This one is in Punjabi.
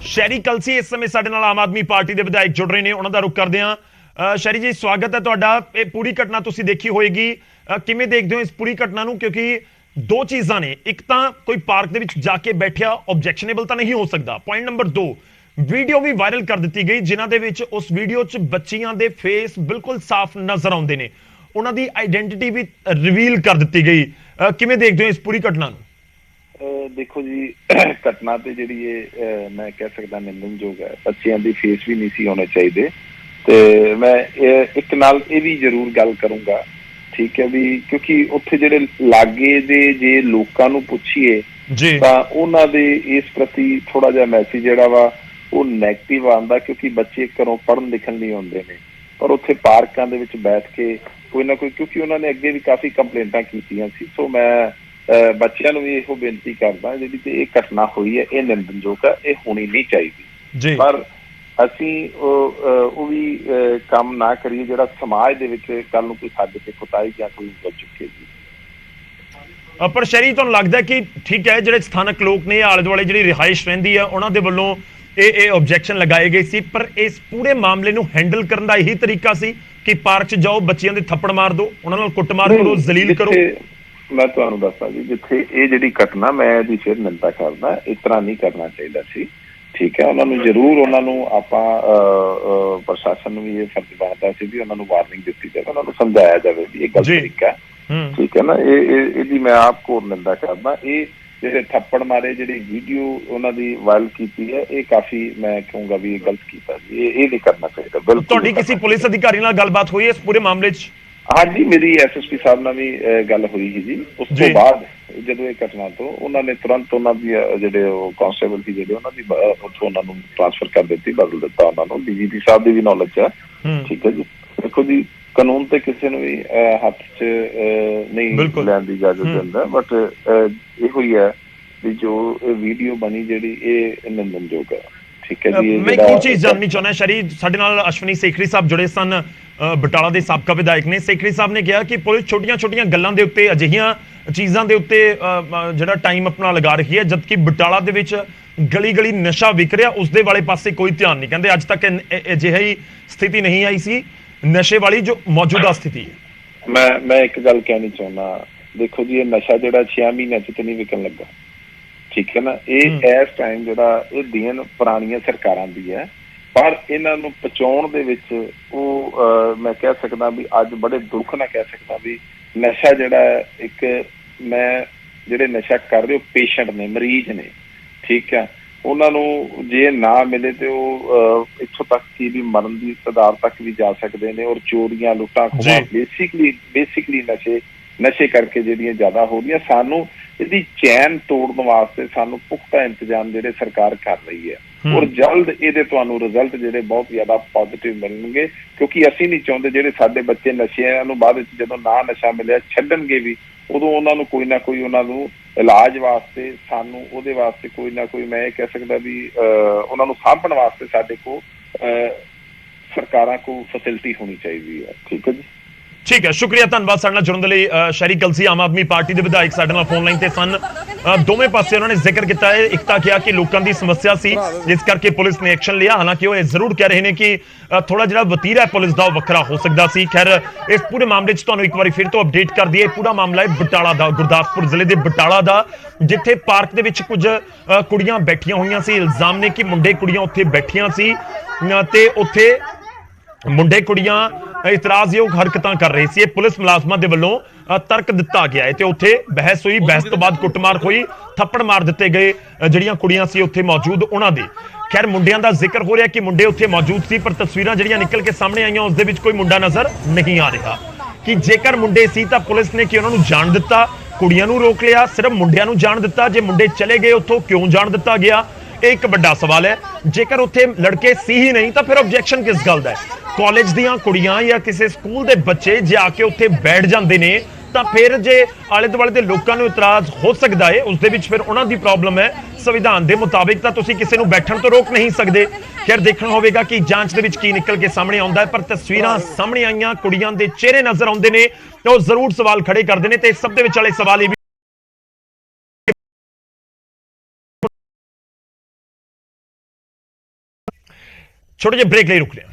ਸ਼ੈਰੀ ਕਲਸੀ ਇਸ ਸਮੇਂ ਸਾਡੇ ਨਾਲ ਆਮ ਆਦਮੀ ਪਾਰਟੀ ਦੇ ਵਿਧਾਇਕ ਜੁੜ ਰਹੇ ਨੇ, ਉਹਨਾਂ ਦਾ ਰੁਖ ਕਰਦੇ ਹਾਂ। ਸ਼ੈਰੀ ਜੀ, ਸਵਾਗਤ ਹੈ ਤੁਹਾਡਾ। ਇਹ ਪੂਰੀ ਘਟਨਾ ਤੁਸੀਂ ਦੇਖੀ ਹੋਏਗੀ। ਕਿਵੇਂ ਦੇਖਦੇ ਹੋ ਇਸ ਪੂਰੀ ਘਟਨਾ ਨੂੰ? ਕਿਉਂਕਿ ਦੋ ਚੀਜ਼ਾਂ ਨੇ। ਇੱਕ ਤਾਂ ਕੋਈ ਪਾਰਕ ਦੇ ਵਿੱਚ ਜਾ ਕੇ ਬੈਠਿਆ ਆਬਜੈਕਸ਼ਨੇਬਲ ਤਾਂ ਨਹੀਂ ਹੋ ਸਕਦਾ। ਪੁਆਇੰਟ ਨੰਬਰ 2 ਵੀਡੀਓ ਵੀ ਵਾਇਰਲ ਕਰ ਦਿੱਤੀ ਗਈ, ਜਿਨ੍ਹਾਂ ਦੇ ਵਿੱਚ ਉਸ ਵੀਡੀਓ 'ਚ ਬੱਚੀਆਂ ਦੇ ਫੇਸ ਬਿਲਕੁਲ ਸਾਫ਼ ਨਜ਼ਰ ਆਉਂਦੇ ਨੇ। ਉਹਨਾਂ ਦੀ ਆਇਡੈਂਟੀਟੀ ਵੀ ਰਿਵੀਲ ਕਰ ਦਿੱਤੀ ਗਈ। ਕਿਵੇਂ ਦੇਖਦੇ ਹੋ ਇਸ ਪੂਰੀ ਘਟਨਾ ਨੂੰ? ਦੇਖੋ ਜੀ ਘਟਨਾ ਤੇ ਜਿਹੜੀ ਇਹ ਮੈਂ ਕਹਿ ਸਕਦਾ ਨਿੰਦਨਯੋਗ ਹੈ। ਬੱਚਿਆਂ ਦੀ ਫੇਸ ਵੀ ਨਹੀਂ ਸੀ ਹੋਣੇ ਚਾਹੀਦੇ। ਤੇ ਮੈਂ ਇਹ ਇੱਕ ਨਾਲ ਇਹ ਵੀ ਜ਼ਰੂਰ ਗੱਲ ਕਰੂੰਗਾ ਠੀਕ ਹੈ ਵੀ ਕਿਉਂਕਿ ਉੱਥੇ ਜਿਹੜੇ ਲਾਗੇ ਦੇ ਜੇ ਲੋਕਾਂ ਨੂੰ ਪੁੱਛੀਏ ਤਾਂ ਉਹਨਾਂ ਦੇ ਇਸ ਪ੍ਰਤੀ ਥੋੜਾ ਜਿਹਾ ਮੈਸੇਜ ਜਿਹੜਾ ਵਾ ਉਹ 네ਗੇਟਿਵ ਆਉਂਦਾ ਕਿਉਂਕਿ ਬੱਚੇ ਘਰੋਂ ਪੜ੍ਹਨ ਲਿਖਣ ਲਈ ਆਉਂਦੇ ਨੇ। ਪਰ ਉੱਥੇ ਪਾਰਕਾਂ ਦੇ ਵਿੱਚ ਬੈਠ ਕੇ ਕੋਈ ਨਾ ਕੋਈ ਕਿਉਂਕਿ ਉਹਨਾਂ ਨੇ ਅੱਗੇ ਵੀ ਕਾਫੀ ਕੰਪਲੇਂਟਾਂ ਕੀਤੀਆਂ ਸੀ। ਸੋ ਮੈਂ ਬੱਚਿਆਂ ਨੂੰ ਵੀ ਇਹੋ ਬੇਨਤੀ ਕਰਦਾ ਜਿਹੜੀ ਤੇ ਇਹ ਘਟਨਾ ਹੋਈ ਹੈ ਇਹ ਨਿੰਦਨਯੋਗ ਹੈ ਇਹ ਹੋਣੀ ਨਹੀਂ ਚਾਹੀਦੀ। ਪਰ ਅਸੀਂ ਉਹ ਵੀ ਕੰਮ ਨਾ ਕਰੀਏ ਜਿਹੜਾ ਸਮਾਜ ਦੇ ਵਿੱਚ ਕੱਲ ਨੂੰ ਕੋਈ ਸਾਡੇ ਤੇ ਕੁਤਾਈ ਜਾਂ ਕੋਈ ਕਰ ਚੁੱਕੇ ਜੀ। ਪਰ ਸ਼ਰੀ ਤੁਹਾਨੂੰ ਲੱਗਦਾ ਹੈ ਕਿ ਠੀਕ ਹੈ ਜਿਹੜੇ ਸਥਾਨਕ ਲੋਕ ਨੇ ਆਲੇ ਦੁਆਲੇ ਜਿਹੜੀ ਰਿਹਾਇਸ਼ ਰਹਿੰਦੀ ਹੈ ਉਹਨਾਂ ਦੇ ਵੱਲੋਂ ਇਹ ਇਹ ਆਬਜੈਕਸ਼ਨ ਲਗਾਏ ਗਏ ਸੀ ਪਰ ਇਸ ਪੂਰੇ ਮਾਮਲੇ ਨੂੰ ਹੈਂਡਲ ਕਰਨ ਦਾ ਇਹੀ ਤਰੀਕਾ ਸੀ ਕਿ ਪਾਰਕ 'ਚ ਜਾਓ ਬੱਚਿਆਂ ਦੇ ਥੱਪੜ ਮਾਰ ਦਿਓ ਉਹਨਾਂ ਨਾਲ ਕੁੱਟਮਾਰ ਕਰੋ ਜ਼ਲੀਲ ਕਰੋ। ਮੈਂ ਤੁਹਾਨੂੰ ਦੱਸਾਂ ਜੀ ਜਿੱਥੇ ਇਹ ਜਿਹੜੀ ਘਟਨਾ ਮੈਂ ਇਹਦੀ ਫਿਰ ਨਿੰਦਾ ਕਰਦਾ ਇਸ ਤਰ੍ਹਾਂ ਨਹੀਂ ਕਰਨਾ ਚਾਹੀਦਾ ਸੀ। ਠੀਕ ਹੈ ਉਹਨਾਂ ਨੂੰ ਜ਼ਰੂਰ ਉਹਨਾਂ ਨੂੰ ਆਪਾਂ ਪ੍ਰਸ਼ਾਸਨ ਨੂੰ ਵੀ ਇਹ ਫਰਜ਼ ਬਣਦਾ ਸੀ ਵੀ ਉਹਨਾਂ ਨੂੰ ਵਾਰਨਿੰਗ ਦਿੱਤੀ ਜਾਵੇ ਉਹਨਾਂ ਨੂੰ ਸਮਝਾਇਆ ਜਾਵੇ ਵੀ ਇਹ ਗਲਤ। ਤਰੀਕਾ ਠੀਕ ਹੈ ਨਾ ਇਹ ਇਹ- ਇਹਦੀ ਮੈਂ ਆਪ ਕੋਰ ਨਿੰਦਾ ਕਰਦਾ। ਇਹ ਜਿਹੜੇ ਥੱਪੜ ਮਾਰੇ ਜਿਹੜੀ ਵੀਡੀਓ ਉਹਨਾਂ ਦੀ ਵਾਇਰਲ ਕੀਤੀ ਹੈ ਇਹ ਕਾਫੀ ਮੈਂ ਕਹੂੰਗਾ ਵੀ ਇਹ ਗਲਤ ਕੀਤਾ ਜੀ। ਇਹ ਇਹ ਨਹੀਂ ਕਰਨਾ ਚਾਹੀਦਾ ਬਿਲਕੁਲ ਤੁਹਾਡੀ ਕਿਸੇ ਪੁਲਿਸ ਅਧਿਕਾਰੀ ਨਾਲ ਗੱਲਬਾਤ ਹੋਈ ਹੈ ਇਸ ਪੂਰੇ ਮਾਮਲੇ 'ਚ? ਹਾਂਜੀ ਮੇਰੀ ਐਸਐਸਪੀ ਸਾਹਿਬ ਨਾਲ ਵੀ ਗੱਲ ਹੋਈ ਸੀ ਜੀ। ਉਸ। ਤੋਂ ਬਾਅਦ ਜਦੋਂ ਇਹ ਘਟਨਾ ਤੋਂ ਉਹਨਾਂ ਨੇ ਤੁਰੰਤ ਉਹਨਾਂ ਦੀ ਜਿਹੜੇ ਉਹ ਕਾਂਸਟੇਬਲ ਸੀ ਜਿਹੜੇ ਉਹਨਾਂ ਦੀ ਉੱਥੋਂ ਉਹਨਾਂ ਨੂੰ ਟ੍ਰਾਂਸਫਰ ਕਰ ਦਿੱਤੀ ਬਦਲ ਦਿੱਤਾ ਉਹਨਾਂ ਨੂੰ। ਡੀਜੀਪੀ ਸਾਹਿਬ ਦੀ ਵੀ ਨੌਲੇਜ ਹੈ। ਠੀਕ ਹੈ ਜੀ। ਦੇਖੋ ਜੀ ਕਾਨੂੰਨ ਤੇ ਕਿਸੇ ਨੂੰ ਵੀ ਹੱਥ 'ਚ ਨਹੀਂ। ਲੈਣ ਦੀ ਇਜਾਜ਼ਤ। ਦਿੰਦਾ ਬਟ ਇਹੋ ਹੀ ਹੈ ਵੀ ਜੋ ਵੀਡੀਓ ਬਣੀ ਜਿਹੜੀ ਇਹ ਨਿੰਦਨਯੋਗ ਹੈ। ਠੀਕ ਹੈ ਜੀ ਮੈਂ ਚੀਜ਼ ਜਾਣਨੀ ਚਾਹੁੰਦਾ ਸ਼ਰੀ ਸਾਡੇ ਨਾਲ ਅਸ਼ਵਨੀ ਸੇਖਰੀ ਸਾਹਿਬ ਜੁੜੇ ਸਨ। ਬਟਾਲਾ ਦੇ ਸਾਬਕਾ ਵਿਧਾਇਕ ਨੇ। ਸੇਖਰੀ ਸਾਹਿਬ ਨੇ ਕਿਹਾ ਕਿ ਪੁਲਿਸ ਛੋਟੀਆਂ-ਛੋਟੀਆਂ ਗੱਲਾਂ ਦੇ ਉੱਤੇ ਅਜਿਹੀਆਂ ਚੀਜ਼ਾਂ ਦੇ ਉੱਤੇ ਜਿਹੜਾ ਟਾਈਮ ਆਪਣਾ ਲਗਾ ਰਹੀ ਹੈ ਜਦਕਿ ਬਟਾਲਾ ਦੇ ਵਿੱਚ ਗਲੀ-ਗਲੀ ਨਸ਼ਾ ਵਿਕ ਰਿਹਾ ਉਸ ਦੇ ਵਾਲੇ ਪਾਸੇ ਕੋਈ ਧਿਆਨ ਨਹੀਂ। ਕਹਿੰਦੇ ਅੱਜ ਤੱਕ ਅਜਿਹੀ ਸਥਿਤੀ ਨਹੀਂ ਆਈ ਸੀ। ਨਸ਼ੇ ਵਾਲੀ ਜੋ ਮੌਜੂਦਾ ਸਥਿਤੀ ਹੈ। ਮੈਂ ਮੈਂ ਇੱਕ ਗੱਲ ਕਹਿਣੀ ਚਾਹੁੰਦਾ ਦੇਖੋ ਜੀ ਇਹ ਨਸ਼ਾ ਜਿਹੜਾ 6 ਮਹੀਨਿਆਂ ਚ ਤੇ ਨਹੀਂ ਵਿਕਣ ਲੱਗਾ। ਠੀਕ ਹੈ ਨਾ? ਇਹ। ਇਸ ਟਾਈਮ ਜਿਹੜਾ ਇਹ ਦੇਣ ਪੁਰਾਣੀਆਂ ਸਰਕਾਰਾਂ ਦੀ ਹੈ। ਪਰ ਇਹਨਾਂ ਨੂੰ ਪਹੁੰਚਾਉਣ ਦੇ ਵਿੱਚ ਉਹ ਮੈਂ ਕਹਿ ਸਕਦਾ ਵੀ ਅੱਜ ਬੜੇ ਦੁੱਖ ਨਾਲ ਕਹਿ ਸਕਦਾ ਵੀ ਨਸ਼ਾ ਜਿਹੜਾ ਹੈ, ਇੱਕ ਮੈਂ ਜਿਹੜੇ ਨਸ਼ਾ ਕਰ ਰਹੇ ਹੋ ਪੇਸ਼ੈਂਟ ਨੇ ਮਰੀਜ਼ ਨੇ ਠੀਕ ਹੈ ਉਹਨਾਂ ਨੂੰ ਜੇ ਨਾ ਮਿਲੇ ਤੇ ਉਹ ਇੱਥੋਂ ਤੱਕ ਕਿ ਵੀ ਮਰਨ ਦੀ ਕਦਾਰ ਤੱਕ ਵੀ ਜਾ ਸਕਦੇ ਨੇ ਔਰ ਚੋਰੀਆਂ ਲੁੱਟਾਂ ਖੋਹਾਂ। ਬੇਸਿਕਲੀ ਬੇਸਿਕਲੀ ਨਸ਼ੇ ਨਸ਼ੇ ਕਰਕੇ ਜਿਹੜੀਆਂ ਜ਼ਿਆਦਾ ਹੋ ਰਹੀਆਂ ਸਾਨੂੰ ਇਹਦੀ ਚੈਨ ਤੋੜਨ ਵਾਸਤੇ ਸਾਨੂੰ ਪੁਖਤਾ ਇੰਤਜ਼ਾਮ ਜਿਹੜੇ ਸਰਕਾਰ ਕਰ ਰਹੀ ਹੈ। ਔਰ ਜਲਦ ਇਹਦੇ ਤੁਹਾਨੂੰ ਰਿਜ਼ਲਟ ਜਿਹੜੇ ਬਹੁਤ ਜ਼ਿਆਦਾ ਪੋਜ਼ਿਟਿਵ ਮਿਲਣਗੇ ਕਿਉਂਕਿ ਅਸੀਂ ਨਹੀਂ ਚਾਹੁੰਦੇ ਜਿਹੜੇ ਸਾਡੇ ਬੱਚੇ ਨਸ਼ਿਆਂ ਨੂੰ ਬਾਅਦ ਵਿੱਚ ਜਦੋਂ ਨਾ ਨਸ਼ਾ ਮਿਲਿਆ ਛੱਡਣਗੇ ਵੀ ਉਦੋਂ ਉਹਨਾਂ ਨੂੰ ਕੋਈ ਨਾ ਕੋਈ ਉਹਨਾਂ ਨੂੰ ਇਲਾਜ ਵਾਸਤੇ ਸਾਨੂੰ ਉਹਦੇ ਵਾਸਤੇ ਕੋਈ ਨਾ ਕੋਈ ਮੈਂ ਇਹ ਕਹਿ ਸਕਦਾ ਵੀ ਉਹਨਾਂ ਨੂੰ ਸਾਂਭਣ ਵਾਸਤੇ ਸਾਡੇ ਕੋਲ ਸਰਕਾਰਾਂ ਕੋਲ ਫੈਸਿਲਿਟੀ ਹੋਣੀ ਚਾਹੀਦੀ ਹੈ। ਠੀਕ ਹੈ ਜੀ? ਠੀਕ ਹੈ ਸ਼ੁਕਰੀਆ ਧੰਨਵਾਦ ਸਾਡੇ ਨਾਲ ਜੁੜਨ ਦੇ ਲਈ ਅ, ਸ਼ਹਿਰੀ ਕਲਸੀ ਆਮ ਆਦਮੀ ਪਾਰਟੀ ਦੇ ਵਿਧਾਇਕ ਸਾਡੇ ਨਾਲ ਫੋਨ ਲਾਈਨ ਤੇ ਸਨ। ਦੋਵੇਂ ਪਾਸੇ ਉਹਨਾਂ ਨੇ ਜ਼ਿਕਰ ਕੀਤਾ ਹੈ ਇੱਕ ਤਾਂ ਕਿਹਾ ਕਿ ਲੋਕਾਂ ਦੀ ਸਮੱਸਿਆ ਸੀ ਜਿਸ ਕਰਕੇ ਪੁਲਿਸ ਨੇ ਐਕਸ਼ਨ ਲਿਆ। ਹਾਲਾਂਕਿ ਉਹ ਇਹ ਜ਼ਰੂਰ ਕਹਿ ਰਹੇ ਨੇ ਕਿ ਥੋੜਾ ਜਿਹੜਾ ਵਤੀਰਾ ਹੈ ਪੁਲਿਸ ਦਾ ਉਹ ਵੱਖਰਾ ਹੋ ਸਕਦਾ ਸੀ। ਖੈਰ ਇਸ ਪੂਰੇ ਮਾਮਲੇ 'ਚ ਤੁਹਾਨੂੰ ਇੱਕ ਵਾਰੀ ਫਿਰ ਤੋਂ ਅਪਡੇਟ ਕਰ ਦਈਏ। ਇਹ ਪੂਰਾ ਮਾਮਲਾ ਹੈ ਬਟਾਲਾ ਦਾ ਗੁਰਦਾਸਪੁਰ ਜ਼ਿਲ੍ਹੇ ਦੇ ਬਟਾਲਾ ਦਾ ਜਿੱਥੇ ਪਾਰਕ ਦੇ ਵਿੱਚ ਕੁਝ ਕੁੜੀਆਂ ਬੈਠੀਆਂ ਹੋਈਆਂ ਸੀ। ਇਲਜ਼ਾਮ ਨੇ ਕਿ ਮੁੰਡੇ ਕੁੜੀਆਂ ਉੱਥੇ ਬੈਠੀਆਂ ਸੀ। ਤੇ ਉੱਥੇ ਮੁੰਡੇ ਕੁੜੀਆਂ ਇਤਰਾਜ਼ਯੋਗ ਹਰਕਤਾਂ ਕਰ ਰਹੇ ਸੀ। ਇਹ ਪੁਲਿਸ ਮੁਲਾਜ਼ਮਾਂ ਦੇ ਵੱਲੋਂ ਤਰਕ ਦਿੱਤਾ ਗਿਆ ਹੈ ਤੇ ਉੱਥੇ ਬਹਿਸ ਹੋਈ, ਬਹਿਸ ਤੋਂ ਬਾਅਦ ਕੁੱਟਮਾਰ ਹੋਈ, ਥੱਪੜ ਮਾਰ ਦਿੱਤੇ ਗਏ ਜਿਹੜੀਆਂ ਕੁੜੀਆਂ ਸੀ ਉੱਥੇ ਮੌਜੂਦ ਉਹਨਾਂ ਦੇ। ਖੈਰ, ਮੁੰਡਿਆਂ ਦਾ ਜ਼ਿਕਰ ਹੋ ਰਿਹਾ ਕਿ ਮੁੰਡੇ ਉੱਥੇ ਮੌਜੂਦ ਸੀ, ਪਰ ਤਸਵੀਰਾਂ ਜਿਹੜੀਆਂ ਨਿਕਲ ਕੇ ਸਾਹਮਣੇ ਆਈਆਂ, ਉਸ ਦੇ ਵਿੱਚ ਕੋਈ ਮੁੰਡਾ ਨਜ਼ਰ ਨਹੀਂ ਆ ਰਿਹਾ। ਕਿ ਜੇਕਰ ਮੁੰਡੇ ਸੀ ਤਾਂ ਪੁਲਿਸ ਨੇ ਕਿ ਉਹਨਾਂ ਨੂੰ ਜਾਣ ਦਿੱਤਾ, ਕੁੜੀਆਂ ਨੂੰ ਰੋਕ ਲਿਆ, ਸਿਰਫ ਮੁੰਡਿਆਂ ਨੂੰ ਜਾਣ ਦਿੱਤਾ। ਜੇ ਮੁੰਡੇ ਚਲੇ ਗਏ, ਉੱਥੋਂ ਕਿਉਂ ਜਾਣ ਦਿੱਤਾ ਗਿਆ? ਇਹ ਇੱਕ ਵੱਡਾ ਸਵਾਲ ਹੈ। ਜੇਕਰ ਉੱਥੇ ਲੜਕੇ ਸੀ ਹੀ ਨਹੀਂ, ਤਾਂ ਫਿਰ ਆਬਜੈਕਸ਼ਨ ਕਿਸ ਗੱਲ ਦਾ ਹੈ? ਕਾਲਜ ਦੀਆਂ ਕੁੜੀਆਂ ਜਾਂ ਕਿਸੇ ਸਕੂਲ ਦੇ ਬੱਚੇ ਜੇ ਆ ਕੇ ਉੱਥੇ ਬੈਠ ਜਾਂਦੇ ਨੇ, ਤਾਂ ਫਿਰ ਜੇ ਆਲੇ ਦੁਆਲੇ ਦੇ ਲੋਕਾਂ ਨੂੰ ਇਤਰਾਜ਼ ਹੋ ਸਕਦਾ ਹੈ, ਉਸ ਦੇ ਵਿੱਚ ਫਿਰ ਉਹਨਾਂ ਦੀ ਪ੍ਰੋਬਲਮ ਹੈ। ਸੰਵਿਧਾਨ ਦੇ ਮੁਤਾਬਿਕ ਤਾਂ ਤੁਸੀਂ ਕਿਸੇ ਨੂੰ ਬੈਠਣ ਤੋਂ ਰੋਕ ਨਹੀਂ ਸਕਦੇ। ਖੈਰ, ਦੇਖਣਾ ਹੋਵੇਗਾ ਕਿ ਜਾਂਚ ਦੇ ਵਿੱਚ ਕੀ ਨਿਕਲ ਕੇ ਸਾਹਮਣੇ ਆਉਂਦਾ ਹੈ, ਪਰ ਤਸਵੀਰਾਂ ਸਾਹਮਣੇ ਆਈਆਂ ਕੁੜੀਆਂ ਦੇ ਚਿਹਰੇ ਨਜ਼ਰ ਆਉਂਦੇ ਨੇ, ਤੇ ਉਹ ਜ਼ਰੂਰ ਸਵਾਲ ਖੜੇ ਕਰਦੇ ਨੇ, ਤੇ ਸਭ ਦੇ ਵਿੱਚ ਵਾਲੇ ਸਵਾਲ ਇਹ ਛੋਟੇ ਜਿਹੇ ਬ੍ਰੇਕ ਲਈ ਰੁਕ ਲਿਆ।